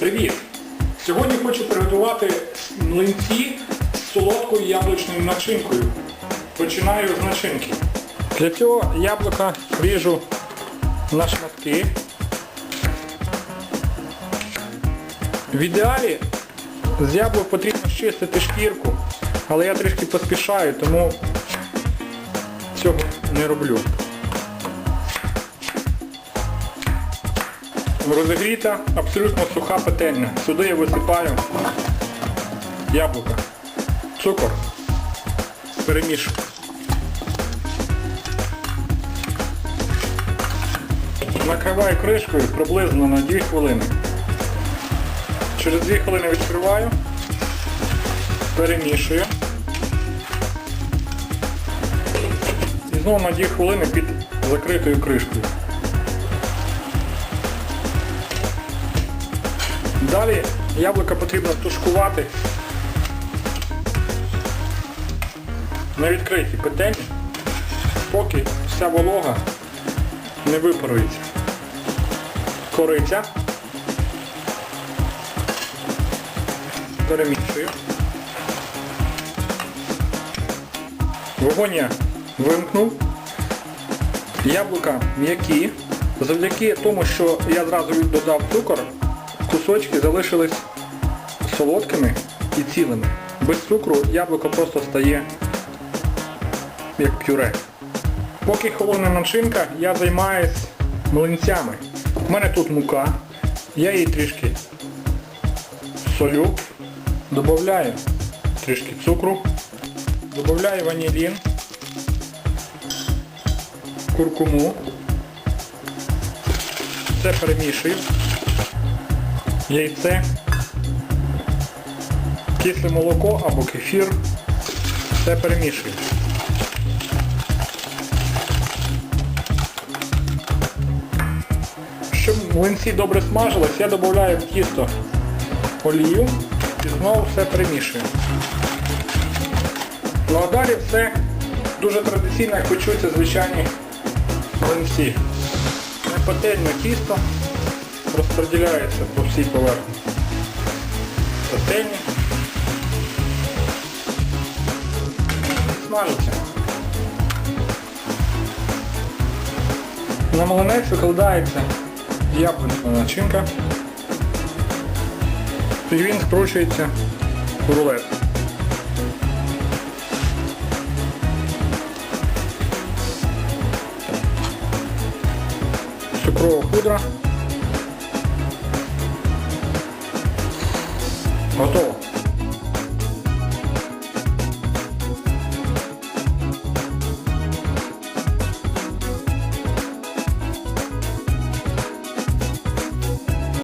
Привіт! Сьогодні хочу приготувати млинці з солодкою яблучною начинкою. Починаю з начинки. Для цього яблука ріжу на шматки. В ідеалі з яблук потрібно щистити шкірку, але я трішки поспішаю, тому цього не роблю. Розігріта абсолютно суха пательня. Сюди я висипаю яблука, цукор, перемішую. Накриваю кришкою приблизно на 2 хвилини. Через 2 хвилини відкриваю, перемішую. І знову на 2 хвилини під закритою кришкою. Далі яблука потрібно тушкувати на відкритій петельні, поки вся волога не випарується. Кориця. Перемішую. Вогонь я вимкнув. Яблука м'які. Завдяки тому, що я зразу додав цукор, кусочки залишились солодкими і цілими. Без цукру яблуко просто стає як пюре. Поки холодна начинка, я займаюсь млинцями. У мене тут мука, я її трішки солю, додаю трішки цукру, додаю ванілін, куркуму, все перемішую яйце, кисле молоко або кефір. Все перемішую. Щоб млинці добре смажились, я додаю в тісто олію і знову все перемішую. Ну а далі все дуже традиційно, як почуться звичайні млинці. Непательне тісто розподіляється по всій поверхні. Пательні. Смажиться. На млинець викладається яблучна начинка. І він скручується в рулет. Цукрова пудра. 저도